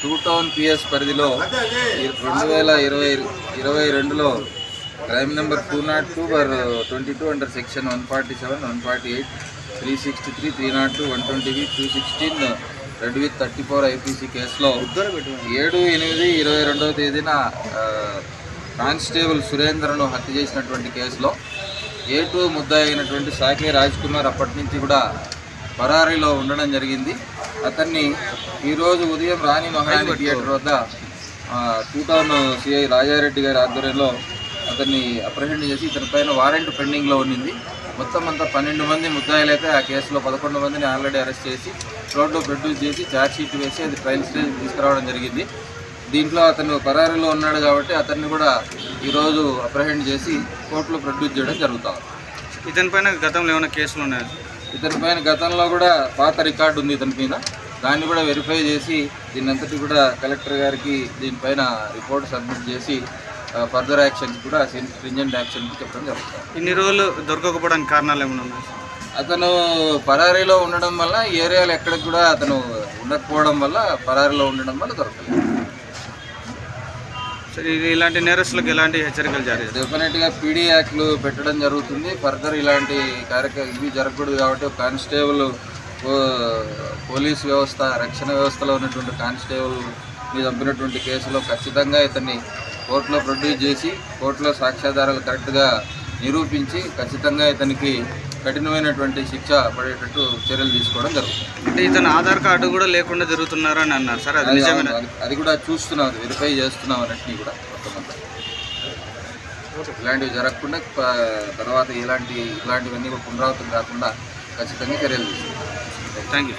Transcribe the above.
Two town PS పరిధిలో ఈ రెండు వేల ఇరవై ఇరవై రెండులో crime number two nought two bar twenty two under section one forty seven one forty eight three sixty three three nought two one twenty two sixteen read with thirty four IPC కేసులో ఏడు ఎనిమిది ఇరవై రెండవ తేదీన constable సురేంద్రను హత్య చేసినటువంటి కేసులో ఏ two ముద్దాయి అయినటువంటి సాకే రాజ్ కుమార్ అప్పటి నుంచి కూడా పరారీలో ఉండడం జరిగింది. అతన్ని ఈరోజు ఉదయం రాణి మహారాణి థియేటర్ వద్ద టూ టౌన్ సిఐ రాజారెడ్డి గారి ఆధ్వర్యంలో అతన్ని అప్రహెండ్ చేసి ఇతని పైన వారెంట్ పెండింగ్లో ఉన్నింది. మొత్తం అంతా పన్నెండు మంది ముద్దాయిలు అయితే ఆ కేసులో పదకొండు మందిని ఆల్రెడీ అరెస్ట్ చేసి రోడ్లో ప్రొడ్యూస్ చేసి ఛార్జ్ షీట్ వేసి అది ట్రయల్ స్టేజ్ తీసుకురావడం జరిగింది. దీంట్లో అతను పరారీలో ఉన్నాడు కాబట్టి అతన్ని కూడా ఈరోజు అప్రహెండ్ చేసి కోర్టులో ప్రొడ్యూస్ చేయడం జరుగుతుంది ఇతని పైన గతంలో ఏమైనా కేసులు ఉన్నాయా? ఇతని పైన గతంలో కూడా పాత రికార్డు ఉంది ఇతని పైన దాన్ని కూడా వెరిఫై చేసి దీనంతటి కూడా కలెక్టర్ గారికి దీనిపైన రిపోర్ట్ సబ్మిట్ చేసి ఫర్దర్ యాక్షన్స్ కూడా స్ట్రింజెంట్ యాక్షన్ చెప్పడం జరుగుతుంది. ఇన్ని రోజులు దొరకకపోవడానికి కారణాలు ఏమైనా ఉన్నాయి? అతను పరారీలో ఉండడం వల్ల ఈ ఏరియాలో ఎక్కడికి కూడా అతను ఉండకపోవడం వల్ల పరారీలో ఉండడం వల్ల దొరకలేదు. సరే ఇది ఇలాంటి నేరస్తులకు ఎలాంటి హెచ్చరికలు జారీ డెఫినెట్గా పీడీ యాక్ట్లు పెట్టడం జరుగుతుంది. ఫర్దర్ ఇలాంటి కార్యక్రమం ఇవి జరగకూడదు కాబట్టి కానిస్టేబుల్ పోలీస్ వ్యవస్థ రక్షణ వ్యవస్థలో ఉన్నటువంటి కానిస్టేబుల్ మీద చంపినటువంటి కేసులో ఖచ్చితంగా ఇతన్ని కోర్టులో ప్రొడ్యూస్ చేసి కోర్టులో సాక్ష్యాధారాలు కరెక్ట్గా నిరూపించి ఖచ్చితంగా ఇతనికి కఠినమైనటువంటి శిక్ష పడేటట్టు చర్యలు తీసుకోవడం జరుగుతుంది. అంటే ఇతను ఆధార్ కార్డు కూడా లేకుండా జరుగుతున్నారు అని అన్నారు. సార్ అది నిజమేనా? అది- కూడా చూస్తున్నాం అది వెరిఫై చేస్తున్నాం అన్నింటినీ కూడా ఇలాంటివి జరగకుండా తర్వాత ఇలాంటి ఇలాంటివన్నీ కూడా పునరావృతం కాకుండా ఖచ్చితంగా చర్యలు తీసుకుంటాం థ్యాంక్ యూ